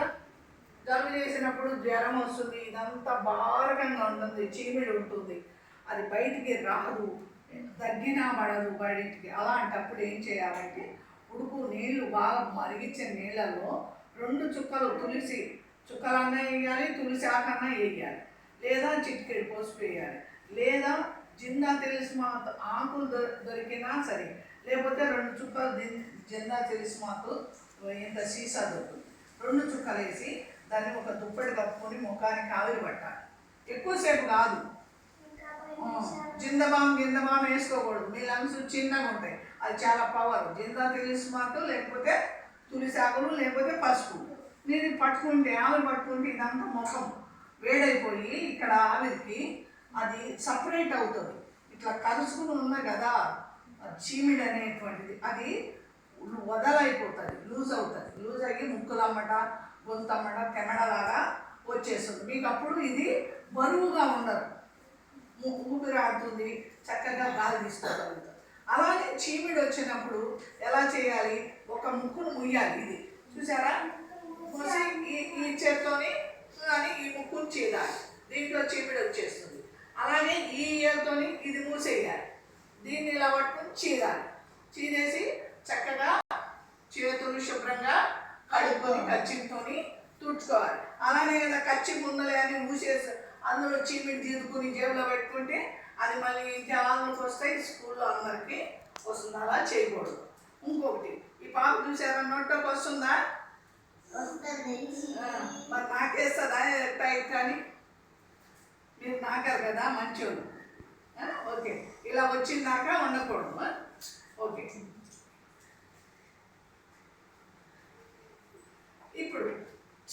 జలుబు చేసినప్పుడు జ్వరం వస్తుంది ఇదంతా భారకంగా ఉంటుంది చీమిడి ఉంటుంది. అది బయటికి రాదు తగ్గినా పడదు బయటికి. అలాంటప్పుడు ఏం చేయాలంటే ఉడుకు నీళ్ళు బాగా మరిగించే నీళ్ళలో రెండు చుక్కలు తులసి చుక్కలన్నా వేయాలి తులసి ఆకన్నా వేయాలి. లేదా చిటికెడు పసుపు వేయాలి. లేదా జిందా తెలిసి ఆకులు దొ- దొరికినా సరే లేకపోతే రెండు చుక్కలు జిందా తెలిసి మాతో ఇంత సీసా దొరుకుతుంది. రెండు చుక్కలు వేసి దాన్ని ఒక దుప్పటి కప్పుకొని ముఖానికి ఆవిరి పట్టాలి. ఎక్కువసేపు కాదు. ఆ, జిందబామ్ వేసుకోకూడదు. మీ లంగ్స్ చిన్నగా ఉంటాయి. అది చాలా పవర్ జిందా తెలిసి మాకు లేకపోతే తులసి ఆకులు లేకపోతే పసుపు. నేను పట్టుకుంటే ఆవిరి పట్టుకుంటే ఇదంతా ముఖం. వేడైపోయి ఇక్కడ ఆవిరికి అది సపరేట్ అవుతుంది. ఇట్లా కలుసుకుని ఉన్న కదా చీమిడి అనేటువంటిది. అది వదలైపోతుంది లూజ్ అవుతుంది లూజ్ అయ్యి ముక్కులమ్మట గొంతమ్మట తెమడలాగా వచ్చేస్తుంది. మీకు అప్పుడు ఇది బరువుగా ఉండదు. ఊపిరాడుతుంది చక్కగా గాలి తీసుకోగలుగుతుంది అలానే చీమిడి వచ్చినప్పుడు ఎలా చేయాలి? ఒక ముక్కును ముయ్యాలి ఇది. చూసారా? మూసి ఈ ఈ చేత్తోని కానీ ఈ ముక్కును చేయాలి దీంట్లో చీమిడి వచ్చేస్తుంది. అలానే ఈ ఇయర్తోని ఇది మూసేయాలి. దీన్ని ఇలా పట్టుకుని చీరాలి చీరేసి చక్కగా చేతులు శుభ్రంగా కడుక్కొని కచ్చితోని తుడుచుకోవాలి. అలానే కదా కచ్చి ముందలే అని మూసేసి అందులో చీమిడి తీరుకుని జేబులో పెట్టుకుంటే అది మళ్ళీ జనాలకు వస్తాయి స్కూల్లో అందరికీ వస్తుంది? అలా చేయకూడదు. ఇంకొకటి ఈ పాప చూసారా నోట్లోకి వస్తుందా? మరి నాకేస్తుందా టైట్ కానీ? మీరు నాకారు కదా మంచోళ్ళు. ఓకే. ఇలా వచ్చిందాక ఉండకూడదు? ఓకే.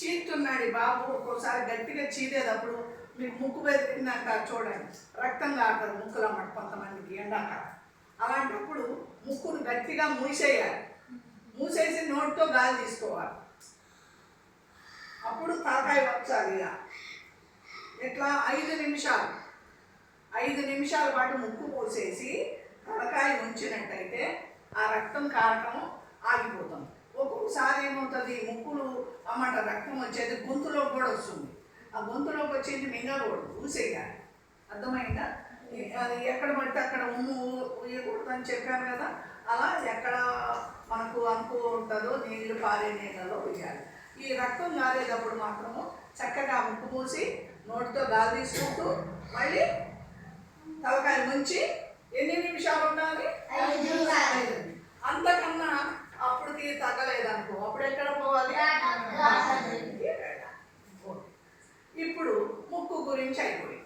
చీతున్నాడు ఈ బాబు. ఒక్కోసారి గట్టిగా చీదేటప్పుడు మీకు ముక్కు బెదిరినాక చూడండి. రక్తం కాకదు ముక్కులు అన్నమాట కొంతమందికి ఎండాకాలం. అలాంటప్పుడు ముక్కును గట్టిగా మూసేయాలి. మూసేసి నోటితో గాలి తీసుకోవాలి. అప్పుడు తలకాయ వచ్చాలి ఇలా ఇట్లా ఐదు నిమిషాలు. ఐదు నిమిషాల పాటు ముక్కు పోసేసి తలకాయ ఉంచినట్టయితే ఆ రక్తం కారకం ఆగిపోతుంది. ఒక్కొక్కసారి ఏమవుతుంది? ముక్కులు అన్నమాట రక్తం వచ్చేది గొంతులోకి కూడా వస్తుంది. ఆ గొంతులోకి వచ్చేది మింగకూడదు ఊసేయాలి. అర్థమైందా? అది ఎక్కడ పడితే అక్కడ ఉమ్ము ఊయకూడదు అని చెప్పాను కదా. అలా ఎక్కడ మనకు అనుకూ ఉంటుందో నీళ్ళు పారే నీళ్ళలో వేయాలి ఈ రక్తం కాలేటప్పుడు మాత్రము చక్కగా ముక్కు మూసి నోటితో గాలి తీసుకుంటూ మళ్ళీ తలకాయ ముంచి ఎన్ని నిమిషాలు ఉండాలి? করেন যাই করেন